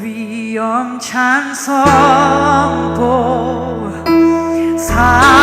위엄찬 성도 사